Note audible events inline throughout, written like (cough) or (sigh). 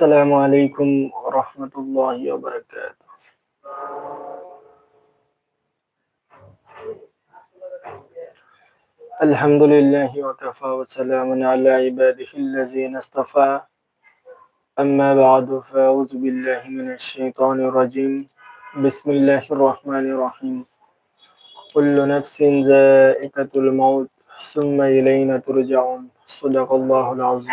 السلام عليكم ورحمة الله وبركاته. الحمد لله وكفى وسلام على عباده الذين اصطفى. أما بعد فأعوذ بالله من الشيطان الرجيم. بسم الله الرحمن الرحيم. كل نفس ذائقة الموت ثم إلينا ترجعون. صدق الله العظيم.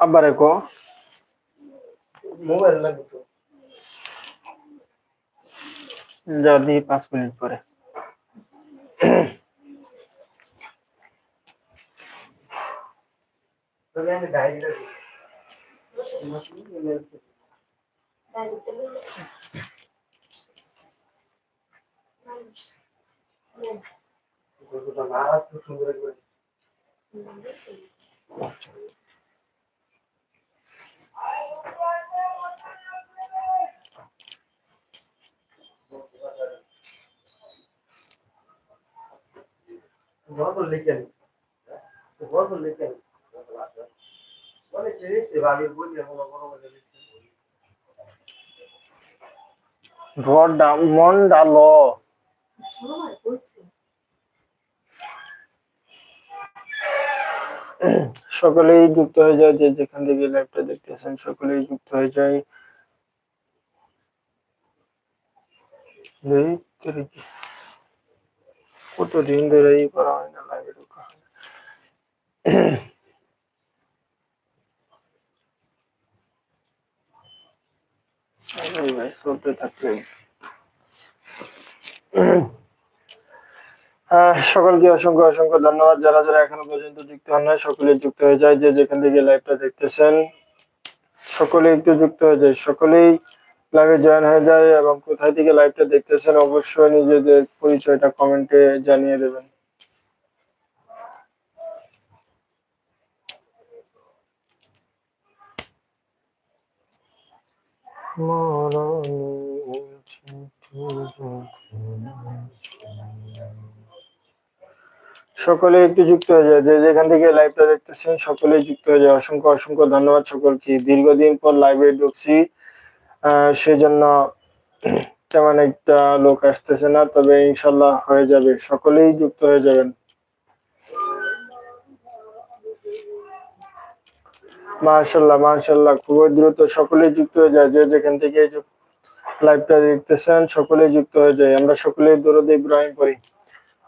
ಅಬ್ಬರಕ್ಕೋ mobile जल्दी पाँच minute पर Thank you. কাম দিছে ওই জায়গা নিয়ে ওটা গজল লেখে নিলাম আব্বারে কো মোবাইল লাগবে তো যা দিই পাঁচ মিনিট পরে তবে সকলেই যুক্ত হয়ে যায় যে যেখান থেকে লাইভটা দেখতেছেন সকলেই যুক্ত হয়ে যায় এই তোর কি? কত দিন ধরে এই করা হয় না লাইভে ঢোকা হয়। ভাই চলতে থাকলে আহ, সকলকে অসংখ্য অসংখ্য ধন্যবাদ। যারা যারা এখনও পর্যন্ত যুক্ত হন নাই, সকলে যুক্ত হয়ে যায়। যে যেখান থেকে লাইভটা দেখতেছেন সকলে একটু যুক্ত হয়ে যায়। সকলেই লাইভে জয়েন হয়ে যায় এবং কোথায় থেকে লাইভটা দেখতেছেন, অবশ্যই নিজেদের পরিচয়টা কমেন্টে জানিয়ে দেবেন। মরণের চিঠি যখন সকলে একটু যুক্ত হয়ে যায়। যে যেখান থেকে লাইভটা দেখতেছেন, সকলেই যুক্ত হয়ে যায়। অসংখ্য অসংখ্য ধন্যবাদ সকলকে। দীর্ঘদিন পর লাইভে ঢুকছি। সেজন্য তেমন একটা লোক আসতেছে না, তবে ইনশাল্লাহ হয়ে যাবে। সকলেই যুক্ত হয়ে যাবেন। মাশাল্লাহ মাশাল্লাহ, খুবই দ্রুত সকলেই যুক্ত হয়ে যায়। যে যেখান থেকে লাইভটা দেখতেছেন, সকলেই যুক্ত হয়ে যায়। আমরা সকলেই দরুদ ইব্রাহিম পড়ি।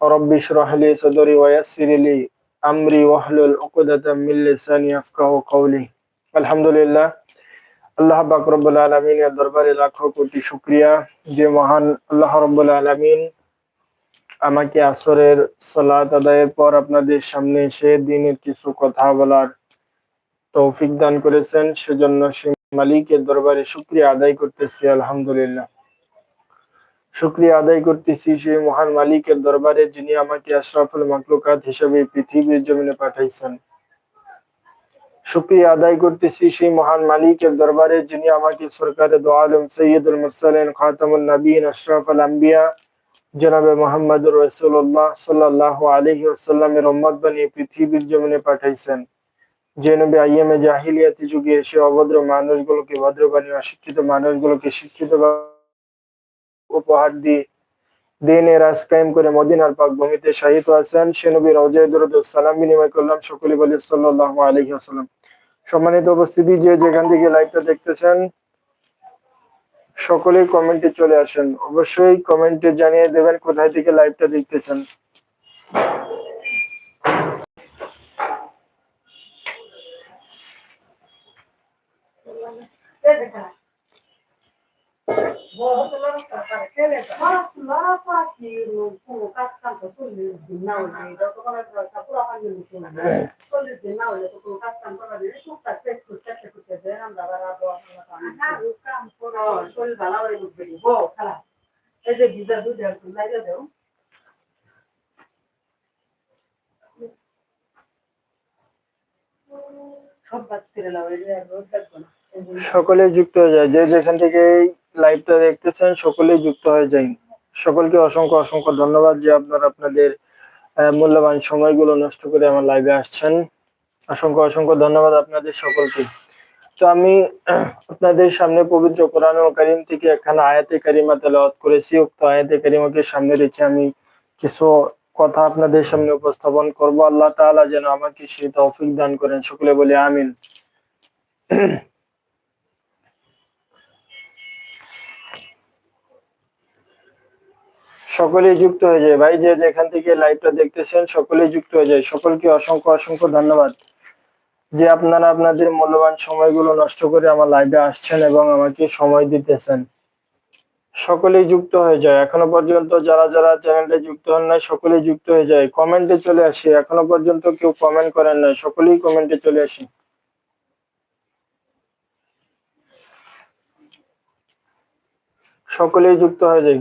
রব্বি শরহলি সদরি ওয়াসিরলি আমরি ওয়াহলুল উকদাতাম মিন লিসানি ইয়াফকাহু কওলি। আলহামদুলিল্লাহ, আল্লাহ পাক রব্বুল আলামিনের দরবারে কোটি শুকরিয়া। যে মহান আল্লাহ রব্বুল আলামিন আমাকে আসরের সালাত আদায়ের পর আপনাদের সামনে এসে দিনের কিছু কথা বলার তৌফিক দান করেছেন। সেজন্য সে মালিকের দরবারে শুক্রিয়া আদায় করতেছি, আলহামদুলিল্লাহ। শুক্রিয়া আদায় করতেছি সেই মহান মালিকের দরবারে যিনি আমাকে আশরাফুল মাকলুকাত হিসেবে পৃথিবীর জমিনে পাঠাইছেন। শুক্রিয়া আদায় করতেছি সেই মহান মালিকের দরবারে যিনি আমাকে সরকারে দো সৈয়দুল মুরসালিন খাতামুল নবীন আশরাফুল আম্বিয়া, জনাবে মোহাম্মদুর রাসূলুল্লাহ সাল্লাল্লাহু আলাইহি ওয়াসাল্লামের উম্মত বানিয়ে পৃথিবীর জমিনে পাঠাইছেন। যে নবী আইয়ামে জাহিলিয়াতি যুগে এসে অভদ্র মানুষগুলোকে ভদ্র বানিয়ে অশিক্ষিত মানুষগুলোকে শিক্ষিত উপহার দিয়ে দিনে রাজ কায়েম করে মদিনার পাক ভূমিতে শাহিদ আছেন সে নবীর দরুদ সালাম বিনিময় করলাম সকলে বলি সাল্লাল্লাহু আলাইহি ওয়াসাল্লাম। সম্মানিত উপস্থিতি, যে যেখান থেকে লাইভটা দেখতেছেন সকলেই কমেন্টে চলে আসেন। অবশ্যই কমেন্টে জানিয়ে দেবেন কোথায় থেকে লাইভটা দেখতেছেন। শরীর ভালো হয়ে উঠবে বো খারাপ এই যে ভিজা দুধ লাগে দেও সব বাজ করে লাও এই যে রোদ দেখব না। এই যে সকলে যুক্ত হয়ে যায়, যে যেখান থেকে লাইভটা দেখতেছেন, সকলেই যুক্ত হয়ে যায় সকলকে অসংখ্য অসংখ্য ধন্যবাদ যে আপনারা আপনাদের মূল্যবান সময়গুলো নষ্ট করে আমার লাইভে আসছেন। অসংখ্য অসংখ্য ধন্যবাদ আপনাদের সকলকে। তো আমি, আপনাদের সামনে পবিত্র কোরআন কারিম থেকে একখানা আয়াতে কারিমা তেলাওয়াত করেছি। উক্ত আয়াতে কারিমাকে সামনে রেখে আমি কিছু কথা আপনাদের সামনে উপস্থাপন করব। আল্লাহ তাআলা যেন আমাকে সেই তৌফিক দান করেন। সকলে বলি আমিন। সকলেই যুক্ত হয়ে যায়। ভাই যে যেখান থেকে লাইভটা দেখতেছেন, সকলেই যুক্ত হয়ে যায়। সকলকে অসংখ্য অসংখ্য ধন্যবাদ যে আপনারা আপনাদের মূল্যবান সময়গুলো নষ্ট করে আমার লাইভে আসছেন এবং আমাকে সময় দিতেছেন। সকলেই যুক্ত হয়ে যায়। এখনও পর্যন্ত যারা যারা চ্যানেলটা যুক্ত হন নাই, সকলেই যুক্ত হয়ে যায়। কমেন্টে চলে আসি। এখনও পর্যন্ত কেউ কমেন্ট করেন নাই। সকলেই কমেন্টে চলে আসি। সকলেই যুক্ত হয়ে যায়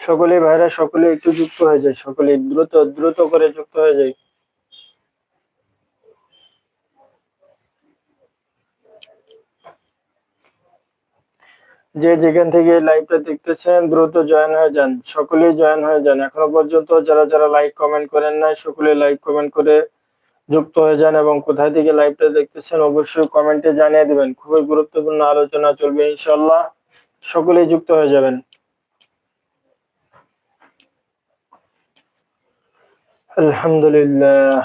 সকলে ভাইরা সকলে একটু যুক্ত হয়ে যায় সকলে দ্রুত দ্রুত করে যুক্ত হয়ে যায়। যে যেখান থেকে লাইভটা দেখতেছেন, দ্রুত জয়েন হয়ে যান সকলে জয়েন হয়ে যান। এখনও পর্যন্ত যারা যারা লাইক কমেন্ট করেন নাই সকলে লাইক কমেন্ট করে যুক্ত হয়ে যান এবং কোথায় থেকে লাইভটা দেখতেছেন অবশ্যই কমেন্টে জানিয়ে দিবেন। খুবই গুরুত্বপূর্ণ আলোচনা চলবে ইনশাল্লাহ সকলেই যুক্ত হয়ে যাবেন। আলহামদুলিল্লাহ।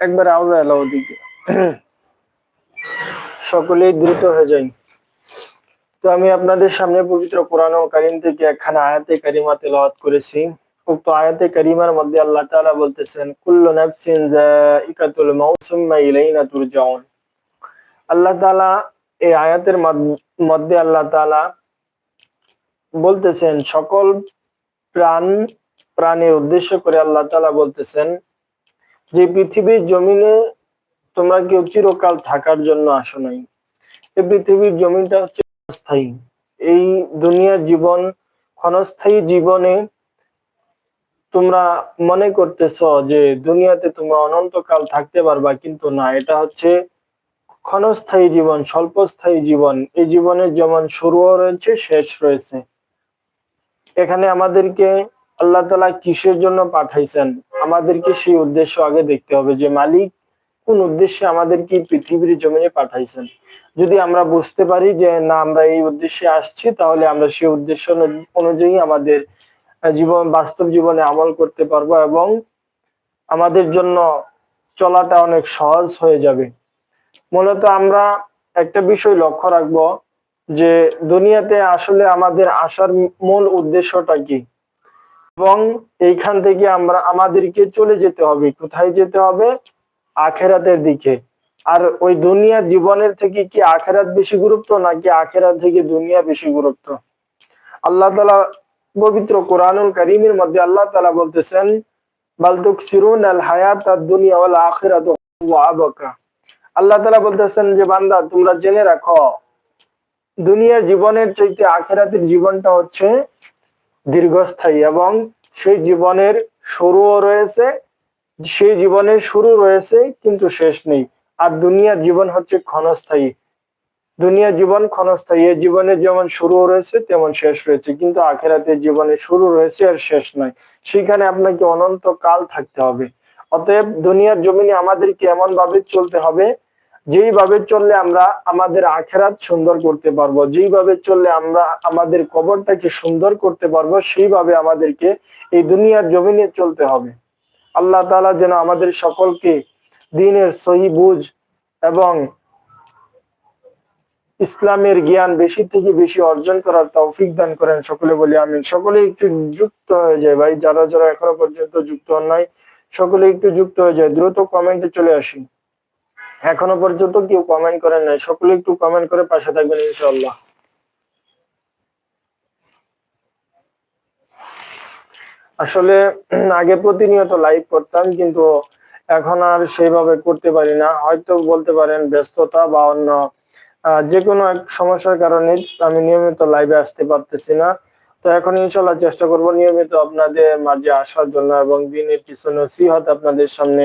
একবার আওয়াজ (clears throat) সকলেই দ্রুত হয়ে যাই। তো আমি আপনাদের সামনে পবিত্র কোরআন কারিম থেকে একখানা আয়াতে কারিমা তেলাওয়াত করেছি। উক্ত আয়াতে কারিমার মধ্যে আল্লাহ তাআলা বলতেছেন, কুল্লু নাফসিন আল্লাহ তাআলা এই আয়াতের মধ্যে আল্লাহ তাআলা বলতেছেন, সকল প্রাণ, প্রাণের উদ্দেশ্য করে আল্লাহ তাআলা বলতেছেন, যে পৃথিবীর জমিনে তোমরা কেউ চিরকাল থাকার জন্য আসো নাই। এই পৃথিবীর জমিনটা হচ্ছে ক্ষণস্থায়ী। এই দুনিয়ার জীবন ক্ষণস্থায়ী জীবনে তোমরা মনে করতেছ যে দুনিয়াতে তোমরা অনন্তকাল থাকতে পারবা, কিন্তু না, এটা হচ্ছে ক্ষণস্থায়ী জীবন, স্বল্পস্থায়ী জীবন। এই জীবনের যেমন শুরুও রয়েছে, শেষ রয়েছে। এখানে আমাদেরকে আল্লাহ তালা কিসের জন্য পাঠাইছেন? আমাদেরকে সেই উদ্দেশ্য আগে দেখতে হবে যে মালিক কোন উদ্দেশ্যে আমাদেরকে পৃথিবীর জমিনে পাঠাইছেন। যদি আমরা বুঝতে পারি যে না, আমরা এই উদ্দেশ্যে আসছি, তাহলে আমরা সেই উদ্দেশ্য অনুযায়ী আমাদের জীবন, বাস্তব জীবনে আমল করতে পারব এবং আমাদের জন্য চলাটা অনেক সহজ হয়ে যাবে। মূলত আমরা একটা বিষয় লক্ষ্য রাখব যে দুনিয়াতে আসলে আমাদের আসার মূল উদ্দেশ্যটা কি এবং এইখান থেকে আমরা, আমাদেরকে চলে যেতে হবে, কোথায় যেতে হবে? আখেরাতের দিকে। আর ওই দুনিয়ার জীবনের থেকে কি আখেরাত বেশি গুরুত্ব, নাকি আখেরাত থেকে দুনিয়া বেশি গুরুত্ব? আল্লাহ তালা পবিত্র কোরআনুল করিমের মধ্যে আল্লাহ তালা বলতেছেন বালতুক সিরুন আল হায়াত দুনিয়া ওয়াল আখিরাত আল্লাহ তালা বলতেছেন যে, বান্দা, তোমরা জেনে রাখো দুনিয়ার জীবনের চাইতে আখেরাতের জীবনটা হচ্ছে দীর্ঘস্থায়ী এবং সেই জীবনের শুরুও রয়েছে, সেই জীবনের শুরু রয়েছে, কিন্তু শেষ নেই। আর দুনিয়ার জীবন হচ্ছে ক্ষণস্থায়ী। দুনিয়ার জীবন ক্ষণস্থায়ী এই জীবনের যেমন শুরু রয়েছে, তেমন শেষ রয়েছে। কিন্তু আখেরাতের জীবনে শুরু রয়েছে আর শেষ নয়। সেখানে আপনাকে অনন্ত কাল থাকতে হবে। অতএব দুনিয়ার জমিনে আমাদেরকে এমন ভাবে চলতে হবে, যেইভাবে চললে আমরা আমাদের আখেরাত সুন্দর করতে পারব, যেইভাবে চললে আমরা আমাদের কবরটাকে সুন্দর করতে পারব, সেইভাবে আমাদেরকে এই দুনিয়ার জমিনে চলতে হবে। আল্লাহ তাআলা যেন আমাদের সকলকে দিনের সহি বুঝ এবং ইসলামের জ্ঞান বেশি থেকে বেশি অর্জন করার তৌফিক দান করেন সকলে বলি আমি সকলে একটু যুক্ত হয়ে যায় ভাই, যারা যারা এখনও পর্যন্ত যুক্ত হন নাই সকলে একটু যুক্ত হয়ে যায়। দ্রুত কমেন্টে চলে আসি। এখনও পর্যন্ত কেউ কমেন্ট করেন নাই, সকলে একটু কমেন্ট করে পাশে থাকবেন ইনশাআল্লাহ। আসলে আগে প্রতিনিয়ত লাইভ করতাম, কিন্তু এখন আর সেইভাবে করতে পারি না। হয়তো বলতে পারেন ব্যস্ততা বা অন্য যে কোনো এক সমস্যার কারণে আমি নিয়মিত লাইভে আসতে পারতেছি না। তো এখন ইনশাল্লাহ চেষ্টা করব নিয়মিত আপনাদের মাঝে আসার জন্য এবং দিনের কিছু নসিহত আপনাদের সামনে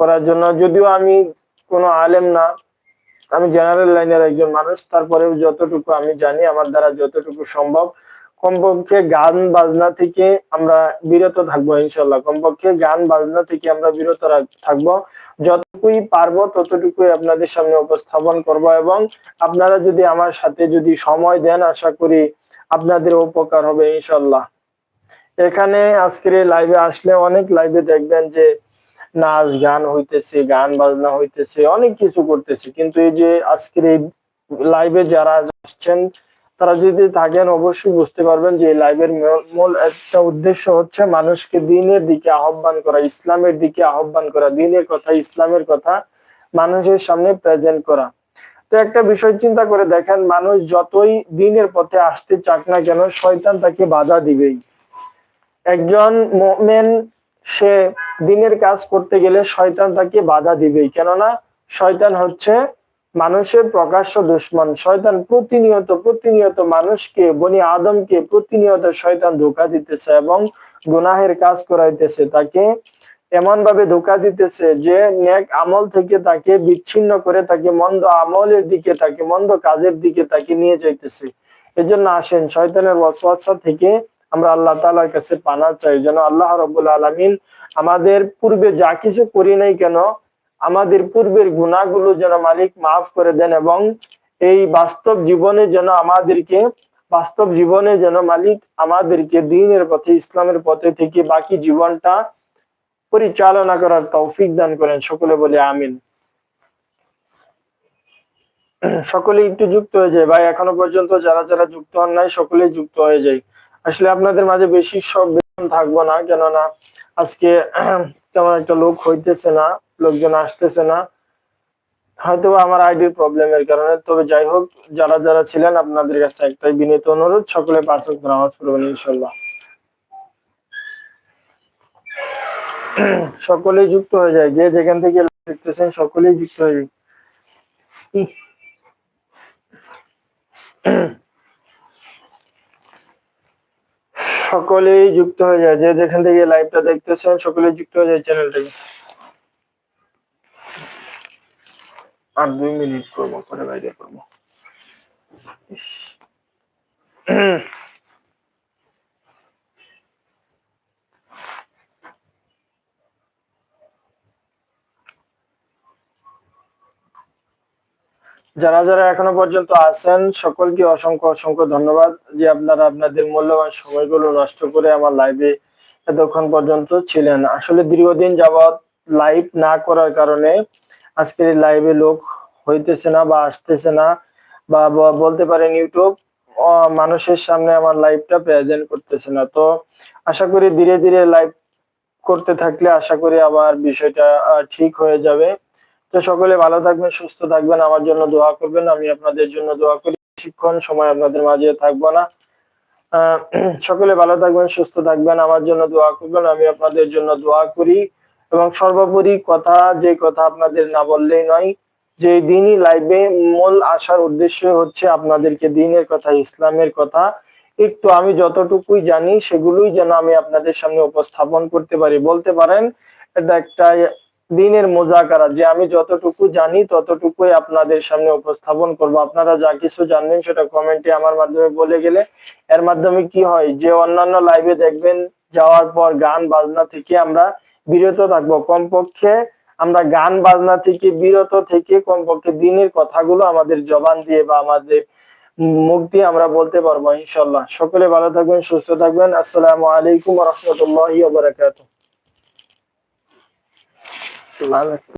করার জন্য। যদিও আমি কোনো আলেম না, আমি জেনারেল লাইনের একজন মানুষ, তারপরেও যতটুকু আমি জানি, আমার দ্বারা যতটুকু সম্ভব কমপক্ষে গান বাজনা থেকে আমরা বিরত থাকব ইনশাল্লাহ কমপক্ষে গান বাজনা থেকে আমরা বিরত থাকব। যতটুকুই পারব, ততটুকুই আপনাদের সামনে উপস্থাপন করব এবং আপনারা যদি আমার সাথে যদি সময় দেন, আশা করি আপনাদের উপকার হবে ইনশাল্লাহ এখানে আজকের লাইভে আসলে অনেক লাইভে দেখবেন যে নাচ গান হইতেছে, গান বাজনা হইতেছে, অনেক কিছু করতেছে। কিন্তু এই যে আজকের এই লাইভে যারা আসছেন তারা যদি থাকেন, অবশ্যই বুঝতে পারবেন যে লাইভের মূল একটা উদ্দেশ্য হচ্ছে মানুষকে দিনের দিকে আহ্বান করা, ইসলামের দিকে আহ্বান করা, দিনের কথা, ইসলামের কথা মানুষের সামনে প্রেজেন্ট করা। তো একটা বিষয় চিন্তা করে দেখেন, মানুষ যতই দিনের পথে আসতে চাক না কেন, শয়তান তাকে বাধা দিবেই। একজন মোমেন, সে দিনের কাজ করতে গেলে শয়তান তাকে বাধা দিবেই। কেননা, শয়তান হচ্ছে মানুষের প্রকাশ্য দুশ্মন, শয়তান প্রতিনিয়ত প্রতিনিয়ত মানুষকে, বনি আদমকে প্রতিনিয়ত শয়তান ধোকা দিতেছে এবং গুনাহের কাজ করাইতেছে। তাকে এমন ভাবে ধোকা দিতেছে যে নেক আমল থেকে তাকে বিচ্ছিন্ন করে তাকে মন্দ আমলের দিকে, তাকে মন্দ কাজের দিকে তাকে নিয়ে যাইতেছে। এজন্য আসেন, শয়তানের ওয়াসওয়াসা থেকে আমরা আল্লাহ তালার কাছে পানা চাই। যেন আল্লাহ রব্বুল আলামিন আমাদের পূর্বে যা কিছু করি নাই কেন আমাদের পূর্বের গুণাগুলো যেন মালিক মাফ করে দেন এবং এই বাস্তব জীবনে যেন আমাদেরকে, বাস্তব জীবনে যেন মালিক আমাদেরকে দিনের পথে, ইসলামের পথে থেকে বাকি জীবনটা পরিচালনা করার তৌফিক দান করেন। সকলে বলে আমিন। সকলে একটু যুক্ত হয়ে যায়। ভাই, এখনও পর্যন্ত যারা যারা যুক্ত হন নাই, সকলেই যুক্ত হয়ে যায়। আসলে আপনাদের মাঝে বেশি সব থাকব না, কেননা আজকে তেমন একটা লোক হইতেছে না, লোকজন আসতেছে না। হয়তো আমার আইডির প্রবলেমের কারণে, তবে যাই হোক, যারা যারা ছিলেন, আপনাদের কাছে একটাই বিনীত অনুরোধ, সকলে পাঁচ নামাজ পড়বেন ইনশাল্লাহ সকলেই যুক্ত হয়ে যায়, যে যেখান থেকে দেখতেছেন, সকলেই যুক্ত হয়ে যায়। সকলেই যুক্ত হয়ে যায়। যে যেখান থেকে লাইভটা দেখতেছেন, সকলেই যুক্ত হয়ে যায় চ্যানেলটাকে আর দুই মিনিট করব, পরে বাইরে করব। যারা যারা এখনও পর্যন্ত আছেন, সকলকে অসংখ্য অসংখ্য ধন্যবাদ যে আপনারা আপনাদের মূল্যবান সময়গুলো নষ্ট করে আমার লাইভে এতক্ষণ পর্যন্ত ছিলেন। আসলে দীর্ঘদিন যাবৎ লাইভ না করার কারণে আজকের লাইভে লোক হইতেছে না বা আসতেছে না বা বলতে পারেন ইউটিউব মানুষের সামনে আমার লাইভটা প্রেজেন্ট করতেছে না। তো আশা করি ধীরে ধীরে লাইভ করতে থাকলে আশা করি আবার বিষয়টা ঠিক হয়ে যাবে। তো সকলে ভালো থাকবেন, সুস্থ থাকবেন, আমার জন্য দোয়া করবেন, আমি আপনাদের জন্য দোয়া করি। শিক্ষণ সময় আপনাদের মাঝে থাকব না। সকলে ভালো থাকবেন, সুস্থ থাকবেন, আমার জন্য দোয়া করবেন, আমি আপনাদের জন্য দোয়া করি। এবং সর্বোপরি কথা, যে কথা আপনাদের না বললেই নয়, যে দিনই লাইভে মূল আসার উদ্দেশ্য হচ্ছে আপনাদেরকে দিনের কথা, ইসলামের কথা। একটু আমি যতটুকুই জানি, সেগুলোই যেন আমি আপনাদের সামনে উপস্থাপন করতে পারি। বলতে পারেন, এটা একটা দিনের মোজাকারা, যে আমি যতটুকু জানি ততটুকুই আপনাদের সামনে উপস্থাপন করব। আপনারা যা কিছু জানবেন সেটা কমেন্টে আমার মাধ্যমে বলে গেলে। এর মাধ্যমে কি হয়, যে অন্যান্য লাইভে দেখবেন, যাওয়ার পর গান বাজনা থেকে আমরা বিরত থাকব। কমপক্ষে আমরা গান বাজনা থেকে বিরত থেকে কমপক্ষে দিনের কথাগুলো আমাদের জবান দিয়ে বা আমাদের মুখ দিয়ে আমরা বলতে পারব ইনশাল্লাহ সকলে ভালো থাকবেন, সুস্থ থাকবেন। আসসালামু আলাইকুম রহমতুল্লাহ বারাকাতুহ। 来了。